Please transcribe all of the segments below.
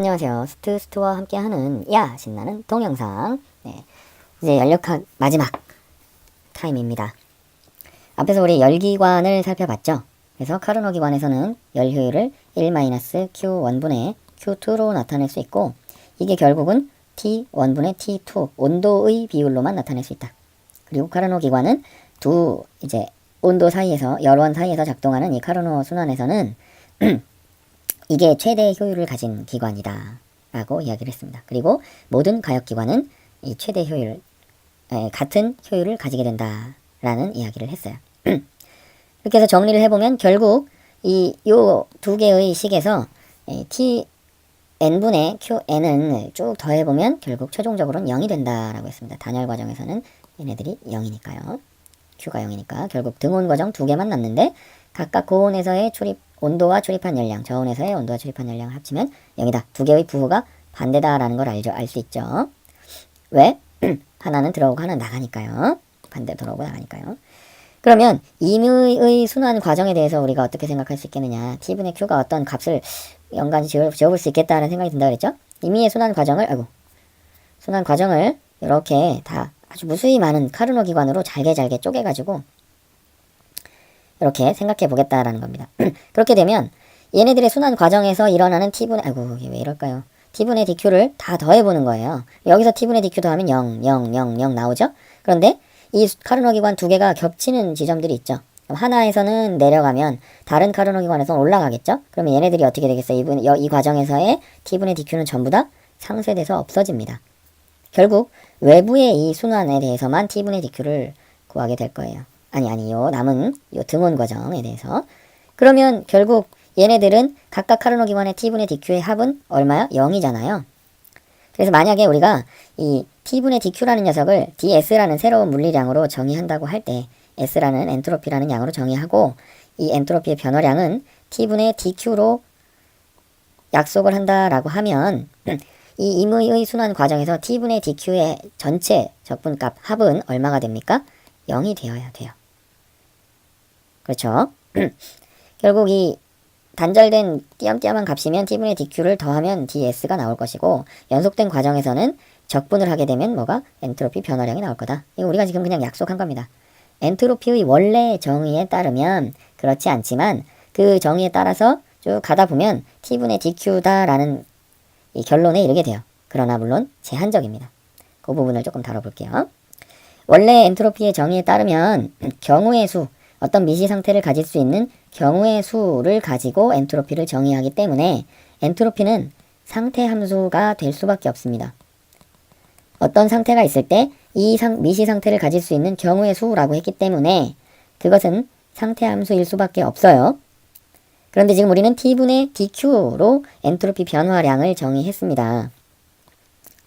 안녕하세요. 스트스트와 함께하는 야 신나는 동영상. 네, 이제 연력학 마지막 타임입니다. 앞에서 우리 열기관을 살펴봤죠. 그래서 카르노 기관에서는 열 효율을 1-q1분의 q2로 나타낼 수 있고 이게 결국은 t1분의 t2 온도의 비율로만 나타낼 수 있다. 그리고 카르노 기관은 두 이제 온도 사이에서 열원 사이에서 작동하는 이 카르노 순환에서는 이게 최대 효율을 가진 기관이다. 라고 이야기를 했습니다. 그리고 모든 가역 기관은 이 최대 효율, 에, 같은 효율을 가지게 된다. 라는 이야기를 했어요. 이렇게 해서 정리를 해보면 결국 이 요 두 개의 식에서 에, t n분의 qn을 쭉 더해보면 결국 최종적으로는 0이 된다라고 했습니다. 단열 과정에서는 얘네들이 0이니까요. q가 0이니까 결국 등온 과정 두 개만 남는데 각각 고온에서의 출입 온도와 출입한 열량, 저온에서의 온도와 출입한 열량을 합치면 0이다. 두 개의 부호가 반대다라는 걸 알죠. 알 수 있죠. 왜? 하나는 들어오고 하나는 나가니까요. 반대로 들어오고 나가니까요. 그러면 임의의 순환 과정에 대해서 우리가 어떻게 생각할 수 있겠느냐. t분의 q가 어떤 값을 연관이 지어, 지어볼 수 있겠다는 생각이 든다 그랬죠. 임의의 순환 과정을, 아이고, 순환 과정을 이렇게 다 아주 무수히 많은 카르노 기관으로 잘게 잘게 쪼개가지고 이렇게 생각해 보겠다라는 겁니다. 그렇게 되면 얘네들의 순환 과정에서 일어나는 t분의 아이고 이게 왜 이럴까요? t분의 dq를 다 더해보는 거예요. 여기서 t분의 dq 더하면 0, 0, 0, 0 나오죠? 그런데 이 카르노 기관 두 개가 겹치는 지점들이 있죠. 하나에서는 내려가면 다른 카르노 기관에서는 올라가겠죠? 그러면 얘네들이 어떻게 되겠어요? 이분, 이 과정에서의 t분의 dq는 전부 다 상쇄돼서 없어집니다. 결국 외부의 이 순환에 대해서만 t분의 dq를 구하게 될 거예요. 아니 아니 요 남은 요 등원 과정에 대해서 그러면 결국 얘네들은 각각 카르노 기관의 t분의 dq의 합은 얼마야? 0이잖아요. 그래서 만약에 우리가 이 t분의 dq라는 녀석을 ds라는 새로운 물리량으로 정의한다고 할 때 s라는 엔트로피라는 양으로 정의하고 이 엔트로피의 변화량은 t분의 dq로 약속을 한다라고 하면 이 임의의 순환 과정에서 t분의 dq의 전체 적분값 합은 얼마가 됩니까? 0이 되어야 돼요. 그렇죠? 결국 이 단절된 띄엄띄엄한 값이면 t분의 dq를 더하면 ds가 나올 것이고 연속된 과정에서는 적분을 하게 되면 뭐가 엔트로피 변화량이 나올 거다. 이거 우리가 지금 그냥 약속한 겁니다. 엔트로피의 원래 정의에 따르면 그렇지 않지만 그 정의에 따라서 쭉 가다 보면 t분의 dq다라는 이 결론에 이르게 돼요. 그러나 물론 제한적입니다. 그 부분을 조금 다뤄볼게요. 원래 엔트로피의 정의에 따르면 경우의 수, 어떤 미시 상태를 가질 수 있는 경우의 수를 가지고 엔트로피를 정의하기 때문에 엔트로피는 상태 함수가 될 수밖에 없습니다. 어떤 상태가 있을 때 이 미시 상태를 가질 수 있는 경우의 수라고 했기 때문에 그것은 상태 함수일 수밖에 없어요. 그런데 지금 우리는 t분의 dq로 엔트로피 변화량을 정의했습니다.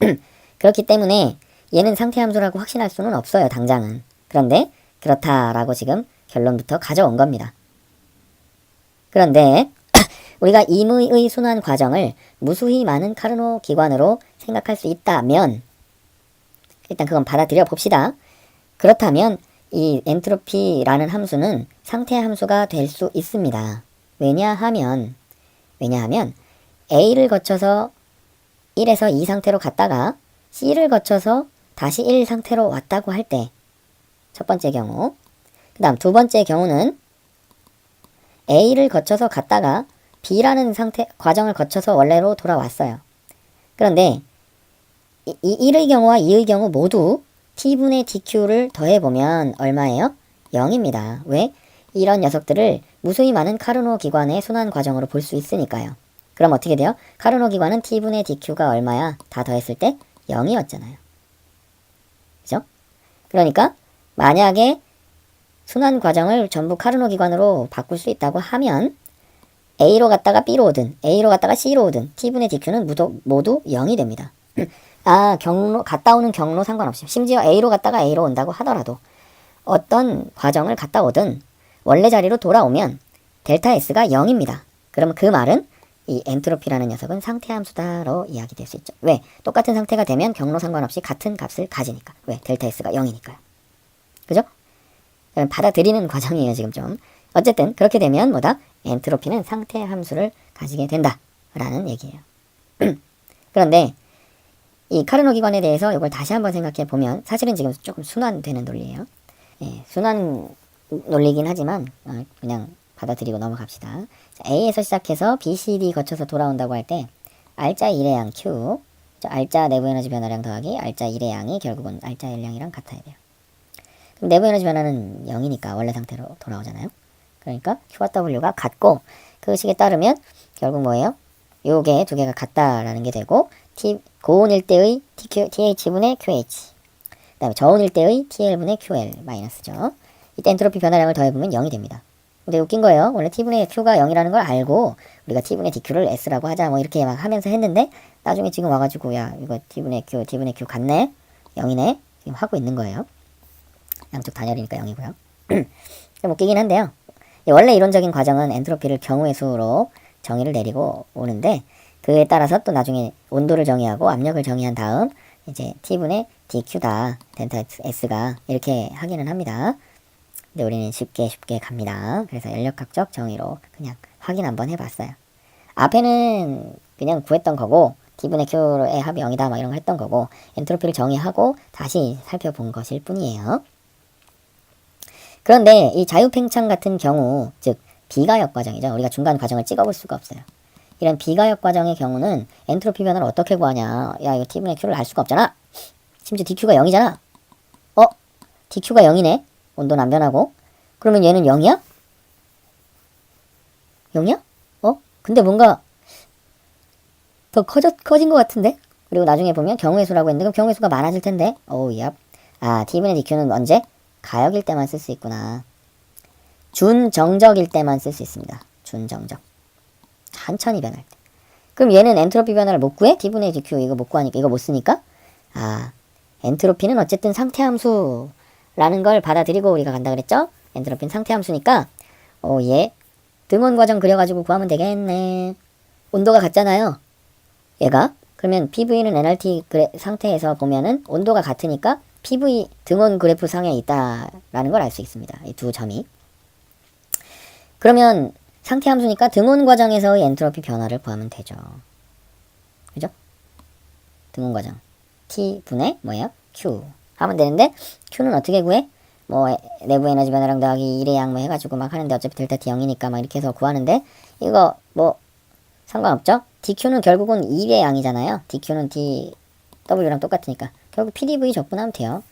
그렇기 때문에 얘는 상태 함수라고 확신할 수는 없어요, 당장은. 그런데 그렇다라고 지금 결론부터 가져온 겁니다. 그런데 우리가 임의의 순환 과정을 무수히 많은 카르노 기관으로 생각할 수 있다면 일단 그건 받아들여 봅시다. 그렇다면 이 엔트로피라는 함수는 상태 함수가 될 수 있습니다. 왜냐하면 왜냐하면 A를 거쳐서 1에서 2 상태로 갔다가 C를 거쳐서 다시 1 상태로 왔다고 할 때 첫 번째 경우 그 다음 두 번째 경우는 A를 거쳐서 갔다가 B라는 상태 과정을 거쳐서 원래로 돌아왔어요. 그런데 이, 이 1의 경우와 2의 경우 모두 t분의 dq를 더해보면 얼마예요? 0입니다. 왜? 이런 녀석들을 무수히 많은 카르노 기관의 순환 과정으로 볼 수 있으니까요. 그럼 어떻게 돼요? 카르노 기관은 t분의 dq가 얼마야? 다 더했을 때 0이었잖아요. 그죠? 그러니까 만약에 순환 과정을 전부 카르노 기관으로 바꿀 수 있다고 하면 A로 갔다가 B로 오든 A로 갔다가 C로 오든 t분의 dq는 모두, 모두 0이 됩니다. 아 경로 갔다 오는 경로 상관없이 심지어 A로 갔다가 A로 온다고 하더라도 어떤 과정을 갔다 오든 원래 자리로 돌아오면 델타 S가 0입니다. 그러면 그 말은 이 엔트로피라는 녀석은 상태 함수다로 이야기될 수 있죠. 왜? 똑같은 상태가 되면 경로 상관없이 같은 값을 가지니까. 왜? 델타 S가 0이니까요. 그죠? 받아들이는 과정이에요, 지금 좀. 어쨌든 그렇게 되면 뭐다? 엔트로피는 상태 함수를 가지게 된다. 라는 얘기예요. 그런데 이 카르노 기관에 대해서 이걸 다시 한번 생각해 보면 사실은 지금 조금 순환되는 논리예요. 예, 순환 논리긴 하지만 어, 그냥 받아들이고 넘어갑시다. 자, A에서 시작해서 B, C, D 거쳐서 돌아온다고 할때 알자 1의 양 Q, 저 알자 내부 에너지 변화량 더하기 알자 1의 양이 결국은 알자 1량이랑 같아야 돼요. 내부 에너지 변화는 0이니까 원래 상태로 돌아오잖아요. 그러니까 Q와 W가 같고 그 식에 따르면 결국 뭐예요? 요게 두 개가 같다라는 게 되고 T 고온일 때의 TQ, TH분의 QH 그 다음에 저온일 때의 TL분의 QL 마이너스죠. 이때 엔트로피 변화량을 더해보면 0이 됩니다. 근데 웃긴 거예요. 원래 T분의 Q가 0이라는 걸 알고 우리가 T분의 DQ를 S라고 하자 뭐 이렇게 막 하면서 했는데 나중에 지금 와가지고 야 이거 T분의 Q, T분의 Q 같네? 0이네? 지금 하고 있는 거예요. 양쪽 단열이니까 0이고요. 좀 웃기긴 한데요. 이 원래 이론적인 과정은 엔트로피를 경우의 수로 정의를 내리고 오는데 그에 따라서 또 나중에 온도를 정의하고 압력을 정의한 다음 이제 T분의 DQ다 덴타 S가 이렇게 하기는 합니다. 근데 우리는 쉽게 쉽게 갑니다. 그래서 연력학적 정의로 그냥 확인 한번 해봤어요. 앞에는 그냥 구했던 거고 T분의 Q의 합이 0이다 막 이런 거 했던 거고 엔트로피를 정의하고 다시 살펴본 것일 뿐이에요. 그런데 이 자유팽창 같은 경우, 즉 비가역 과정이죠. 우리가 중간 과정을 찍어볼 수가 없어요. 이런 비가역 과정의 경우는 엔트로피 변화를 어떻게 구하냐? 야 이거 T분의 Q를 알 수가 없잖아. 심지어 DQ가 0이잖아. 어? DQ가 0이네. 온도는 안 변하고. 그러면 얘는 0이야? 0이야? 어? 근데 뭔가 더 커져, 커진 것 같은데? 그리고 나중에 보면 경우의 수라고 했는데 그럼 경우의 수가 많아질 텐데. 어우, 야. 아, T분의 DQ는 언제? 가역일 때만 쓸 수 있구나. 준정적일 때만 쓸 수 있습니다. 준정적. 천천히 변할 때. 그럼 얘는 엔트로피 변화를 못 구해? T분의 DQ 이거 못 구하니까 이거 못 쓰니까? 아, 엔트로피는 어쨌든 상태함수라는 걸 받아들이고 우리가 간다 그랬죠? 엔트로피는 상태함수니까 어, 얘 등원 과정 그려가지고 구하면 되겠네. 온도가 같잖아요. 얘가 그러면 PV는 NRT 상태에서 보면은 온도가 같으니까 PV 등원 그래프 상에 있다라는 걸 알 수 있습니다. 이 두 점이. 그러면 상태 함수니까 등원 과정에서의 엔트로피 변화를 구하면 되죠. 그죠? 등원 과정. T분의 뭐예요? Q. 하면 되는데 Q는 어떻게 구해? 뭐 에- 내부 에너지 변화량 더하기 1의 양뭐 해가지고 막 하는데 어차피 델타 T 0이니까 막 이렇게 해서 구하는데 이거 뭐 상관없죠? DQ는 결국은 1의 양이잖아요. DQ는 D W랑 똑같으니까 결국 PDV 적분하면 돼요.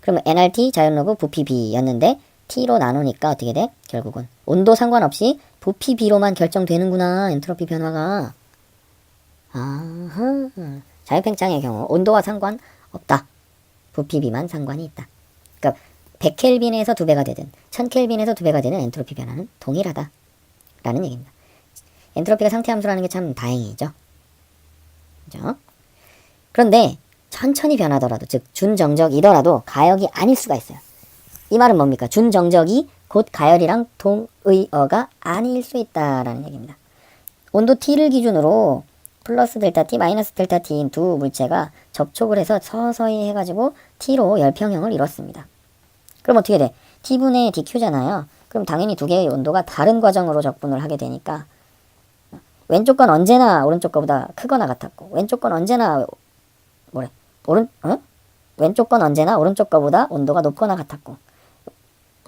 그러면 NRT 자연로그 부피 B였는데 T로 나누니까 어떻게 돼? 결국은 온도 상관없이 부피 B로만 결정되는구나 엔트로피 변화가. 아하. 자유팽창의 경우 온도와 상관없다. 부피 B만 상관이 있다. 그러니까 100켈빈에서 두 배가 되든 1000켈빈에서 두 배가 되는 엔트로피 변화는 동일하다. 라는 얘기입니다. 엔트로피가 상태 함수라는 게 참 다행이죠. 그죠? 그런데 천천히 변하더라도 즉 준정적이더라도 가역이 아닐 수가 있어요. 이 말은 뭡니까? 준정적이 곧 가열이랑 동의어가 아닐 수 있다라는 얘기입니다. 온도 T를 기준으로 플러스 델타 T, 마이너스 델타 T인 두 물체가 접촉을 해서 서서히 해가지고 T로 열평형을 이뤘습니다. 그럼 어떻게 돼? T분의 DQ잖아요. 그럼 당연히 두 개의 온도가 다른 과정으로 적분을 하게 되니까 왼쪽 건 언제나 오른쪽 거보다 크거나 같았고 왼쪽 건 언제나 뭐래 오른 어? 왼쪽 건 언제나 오른쪽 거보다 온도가 높거나 같았고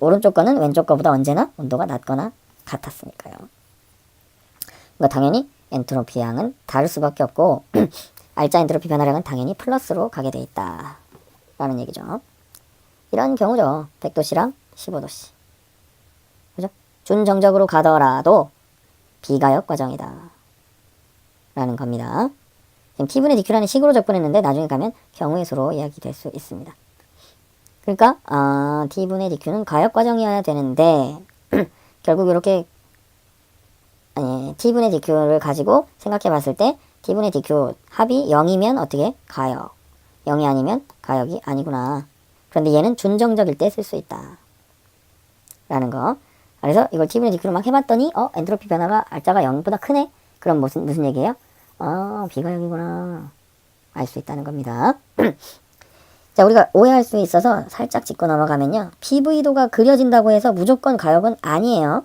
오른쪽 거는 왼쪽 거보다 언제나 온도가 낮거나 같았으니까요. 그러니까 당연히 엔트로피 양은 다를 수밖에 없고 알자 엔트로피 변화량은 당연히 플러스로 가게 돼 있다 라는 얘기죠. 이런 경우죠. 100도씨랑 15도씨. 그죠? 준정적으로 가더라도 비가역 과정이다. 라는 겁니다. DQ라는 식으로 접근했는데 나중에 가면 경우의 수로 이야기될 수 있습니다. 그러니까 아, T분의 DQ는 가역 과정이어야 되는데 결국 이렇게 아니, T분의 DQ를 가지고 생각해 봤을 때 T분의 DQ 합이 0이면 어떻게? 가역. 0이 아니면 가역이 아니구나. 그런데 얘는 준정적일 때 쓸 수 있다. 라는 거. 그래서 이걸 T분의 DQ로 막 해봤더니 어? 엔트로피 변화가 알자가 0보다 크네? 그럼 무슨 무슨 얘기예요? 아 비가역이구나. 알 수 있다는 겁니다. 자, 우리가 오해할 수 있어서 살짝 짚고 넘어가면요. PV도가 그려진다고 해서 무조건 가역은 아니에요.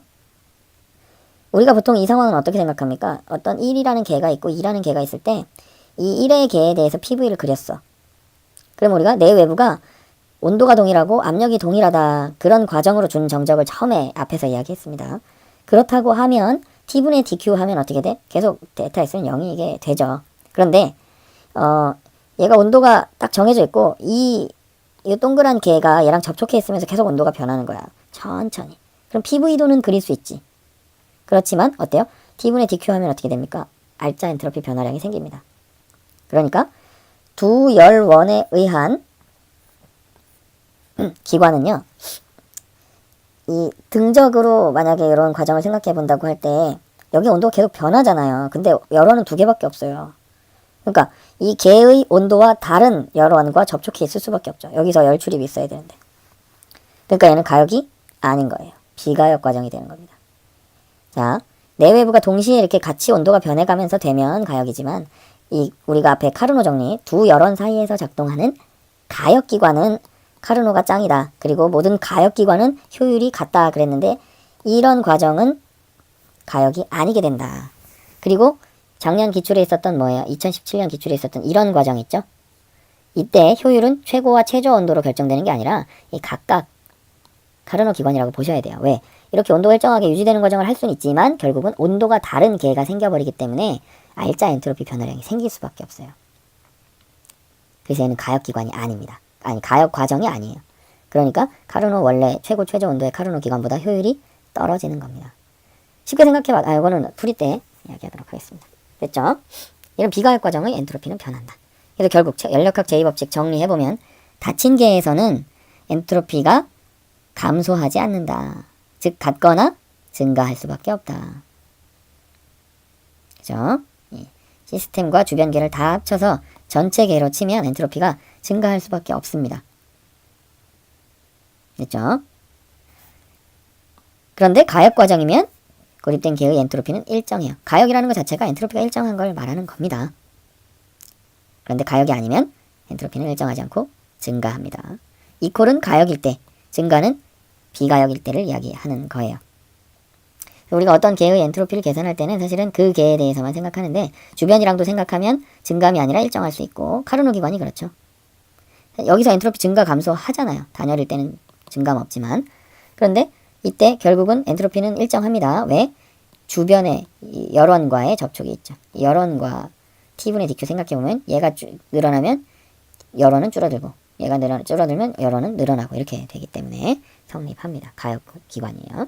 우리가 보통 이 상황은 어떻게 생각합니까? 어떤 1이라는 개가 있고 2라는 개가 있을 때 이 1의 개에 대해서 PV를 그렸어. 그럼 우리가 내 외부가 온도가 동일하고 압력이 동일하다. 그런 과정으로 준 정적을 처음에 앞에서 이야기했습니다. 그렇다고 하면 T분의 DQ 하면 어떻게 돼? 계속 데이터 X는 0이 이게 되죠. 그런데 어 얘가 온도가 딱 정해져 있고 이, 이 동그란 개가 얘랑 접촉해 있으면서 계속 온도가 변하는 거야. 천천히. 그럼 PV도는 그릴 수 있지. 그렇지만 어때요? T분의 DQ 하면 어떻게 됩니까? 알짜 엔트로피 변화량이 생깁니다. 그러니까 두 열원에 의한 기관은요. 이 등적으로 만약에 이런 과정을 생각해 본다고 할 때 여기 온도가 계속 변하잖아요. 근데 열원은 두 개밖에 없어요. 그러니까 이 개의 온도와 다른 열원과 접촉해 있을 수밖에 없죠. 여기서 열 출입이 있어야 되는데. 그러니까 얘는 가역이 아닌 거예요. 비가역 과정이 되는 겁니다. 자, 내외부가 동시에 이렇게 같이 온도가 변해가면서 되면 가역이지만 이 우리가 앞에 카르노 정리 두 열원 사이에서 작동하는 가역 기관은 카르노가 짱이다. 그리고 모든 가역 기관은 효율이 같다 그랬는데 이런 과정은 가역이 아니게 된다. 그리고 작년 기출에 있었던 뭐예요? 2017년 기출에 있었던 이런 과정 있죠? 이때 효율은 최고와 최저 온도로 결정되는 게 아니라 이 각각 카르노 기관이라고 보셔야 돼요. 왜? 이렇게 온도가 일정하게 유지되는 과정을 할 수는 있지만 결국은 온도가 다른 개가 생겨버리기 때문에 알짜 엔트로피 변화량이 생길 수밖에 없어요. 그래서 얘는 가역 기관이 아닙니다. 아니 가역 과정이 아니에요. 그러니까 카르노 원래 최고 최저 온도의 카르노 기관보다 효율이 떨어지는 겁니다. 쉽게 생각해봐. 아 이거는 풀이 때 이야기하도록 하겠습니다. 됐죠? 이런 비가역 과정의 엔트로피는 변한다. 그래서 결국 연력학 제2법칙 정리해보면 닫힌 개에서는 엔트로피가 감소하지 않는다. 즉 같거나 증가할 수밖에 없다. 그죠? 예. 시스템과 주변 계를 다 합쳐서 전체 계로 치면 엔트로피가 증가할 수밖에 없습니다. 됐죠? 그런데 가역 과정이면 고립된 계의 엔트로피는 일정해요. 가역이라는 것 자체가 엔트로피가 일정한 걸 말하는 겁니다. 그런데 가역이 아니면 엔트로피는 일정하지 않고 증가합니다. 이콜은 가역일 때, 증가는 비가역일 때를 이야기하는 거예요. 우리가 어떤 개의 엔트로피를 계산할 때는 사실은 그 개에 대해서만 생각하는데 주변이랑도 생각하면 증감이 아니라 일정할 수 있고 카르노 기관이 그렇죠. 여기서 엔트로피 증가 감소 하잖아요. 단열일 때는 증감 없지만 그런데 이때 결국은 엔트로피는 일정합니다. 왜? 주변에 열원과의 접촉이 있죠. 열원과 T분의 DQ 생각해보면 얘가 주, 늘어나면 열원은 줄어들고 얘가 늘어, 줄어들면 열원은 늘어나고 이렇게 되기 때문에 성립합니다. 가역 기관이에요.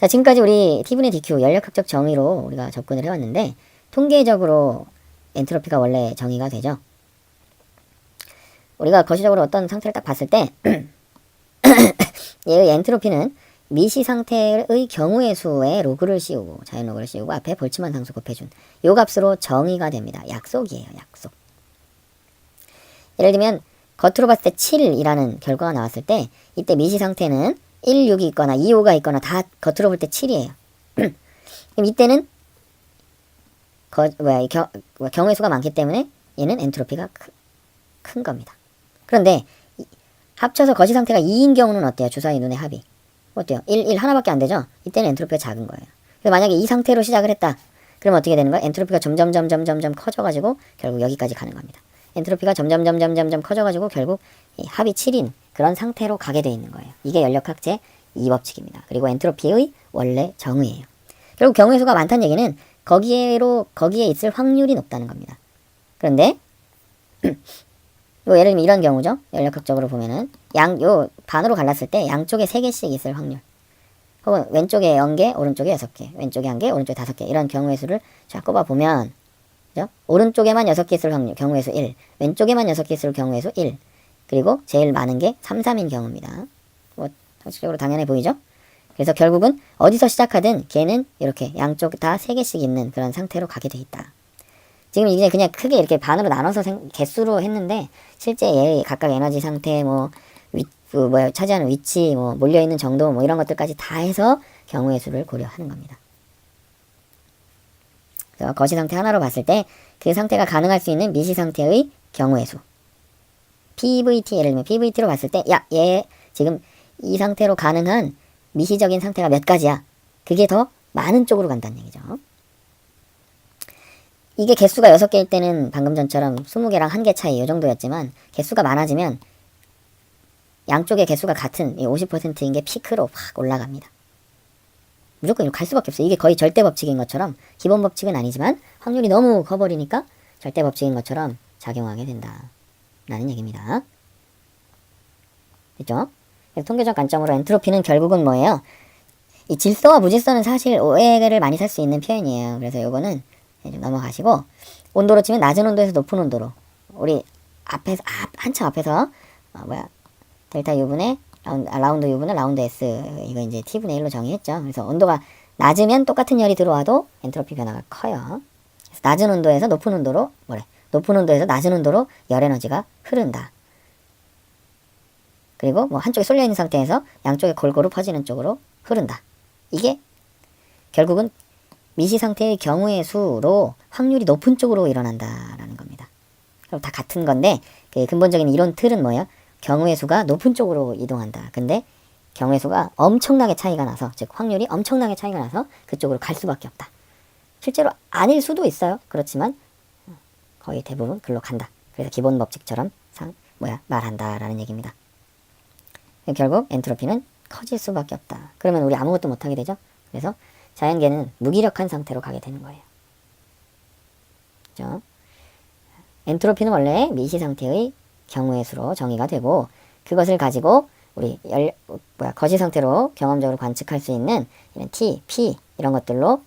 자, 지금까지 우리 T분의 DQ 연력학적 정의로 우리가 접근을 해왔는데 통계적으로 엔트로피가 원래 정의가 되죠. 우리가 거시적으로 어떤 상태를 딱 봤을 때 얘의 엔트로피는 미시 상태의 경우의 수에 로그를 씌우고 자연 로그를 씌우고 앞에 볼츠만 상수 곱해준 요 값으로 정의가 됩니다. 약속이에요. 약속. 예를 들면 겉으로 봤을 때 7이라는 결과가 나왔을 때 이때 미시 상태는 1, 6이 있거나 2, 5가 있거나 다 겉으로 볼 때 7이에요. 그럼 이때는 거, 뭐야, 겨, 경우의 수가 많기 때문에 얘는 엔트로피가 크, 큰 겁니다. 그런데 이, 합쳐서 거시 상태가 2인 경우는 어때요? 주사위 눈의 합이. 어때요? 1, 1 하나밖에 안 되죠? 이때는 엔트로피가 작은 거예요. 그래서 만약에 이 상태로 시작을 했다. 그럼 어떻게 되는 거야? 엔트로피가 점점 점점 점점 커져가지고 결국 여기까지 가는 겁니다. 엔트로피가 점점 점점 점점 커져가지고 결국 합이 7인 그런 상태로 가게 돼 있는 거예요. 이게 연력학 제 2법칙입니다. 그리고 엔트로피의 원래 정의예요. 결국 경우의 수가 많다는 얘기는 거기에로 거기에 있을 확률이 높다는 겁니다. 그런데 요 예를 들면 이런 경우죠. 연력학적으로 보면은 양 요 반으로 갈랐을 때 양쪽에 3개씩 있을 확률. 혹은 왼쪽에 0개, 오른쪽에 6개, 왼쪽에 1개, 오른쪽에 5개 이런 경우의 수를 쫙 꼽아 보면 그죠? 오른쪽에만 6개 있을 확률 경우의 수 1, 왼쪽에만 6개 있을 경우의 수 1. 그리고 제일 많은 게 3, 3인 경우입니다. 뭐 상식적으로 당연해 보이죠? 그래서 결국은 어디서 시작하든 걔는 이렇게 양쪽 다 3개씩 있는 그런 상태로 가게 돼 있다. 지금 이제 그냥 크게 이렇게 반으로 나눠서 생, 개수로 했는데 실제 얘 각각 에너지 상태 뭐 위, 그 뭐야 차지하는 위치 뭐 몰려 있는 정도 뭐 이런 것들까지 다 해서 경우의 수를 고려하는 겁니다. 그래서 거시 상태 하나로 봤을 때 그 상태가 가능할 수 있는 미시 상태의 경우의 수. PVT 예를 들면 PVT로 봤을 때 야 얘 지금 이 상태로 가능한 미시적인 상태가 몇 가지야. 그게 더 많은 쪽으로 간다는 얘기죠. 이게 개수가 6개일 때는 방금 전처럼 20개랑 1개 차이 이 정도였지만 개수가 많아지면 양쪽의 개수가 같은 이 50%인 게 피크로 확 올라갑니다. 무조건 갈 수밖에 없어요. 이게 거의 절대 법칙인 것처럼 기본 법칙은 아니지만 확률이 너무 커버리니까 절대 법칙인 것처럼 작용하게 된다. 라는 얘기입니다. 됐죠? 통계적 관점으로 엔트로피는 결국은 뭐예요? 이 질서와 무질서는 사실 오해를 많이 살 수 있는 표현이에요. 그래서 요거는 좀 넘어가시고 온도로 치면 낮은 온도에서 높은 온도로 우리 앞에서 앞, 한참 앞에서 어, 뭐야 델타 U분의 라운드, 아, 라운드 U분의 라운드 S 이거 이제 T분의 1로 정의했죠. 그래서 온도가 낮으면 똑같은 열이 들어와도 엔트로피 변화가 커요. 낮은 온도에서 높은 온도로 뭐래 높은 온도에서 낮은 온도로 열 에너지가 흐른다. 그리고 뭐 한쪽에 쏠려 있는 상태에서 양쪽에 골고루 퍼지는 쪽으로 흐른다. 이게 결국은 미시 상태의 경우의 수로 확률이 높은 쪽으로 일어난다라는 겁니다. 그럼 다 같은 건데 그 근본적인 이론 틀은 뭐예요? 경우의 수가 높은 쪽으로 이동한다. 근데 경우의 수가 엄청나게 차이가 나서 즉 확률이 엄청나게 차이가 나서 그쪽으로 갈 수밖에 없다. 실제로 아닐 수도 있어요. 그렇지만 거의 대부분 글로 간다. 그래서 기본 법칙처럼 상 뭐야 말한다 라는 얘기입니다. 결국 엔트로피는 커질 수밖에 없다. 그러면 우리 아무것도 못하게 되죠. 그래서 자연계는 무기력한 상태로 가게 되는 거예요. 그죠? 엔트로피는 원래 미시 상태의 경우의 수로 정의가 되고 그것을 가지고 우리 열 뭐야 거시 상태로 경험적으로 관측할 수 있는 이런 T, P 이런 것들로 어,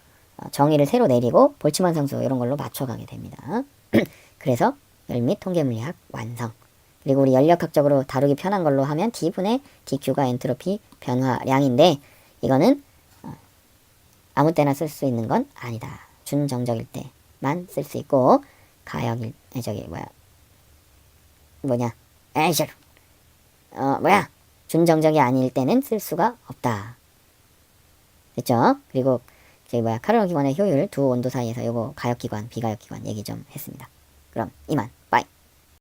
정의를 새로 내리고 볼츠만 상수 이런 걸로 맞춰가게 됩니다. 그래서 열 및 통계물리학 완성. 그리고 우리 연력학적으로 다루기 편한 걸로 하면 D분의 DQ가 엔트로피 변화량인데 이거는 어, 아무 때나 쓸 수 있는 건 아니다. 준정적일 때만 쓸 수 있고 가역일 저기 뭐야 뭐냐 에이씨 어 뭐야 준정적이 아닐 때는 쓸 수가 없다. 됐죠? 그리고 저기 뭐야 카르노 기관의 효율 두 온도 사이에서 요거 가역 기관 비가역 기관 얘기 좀 했습니다. 그럼 이만 빠이.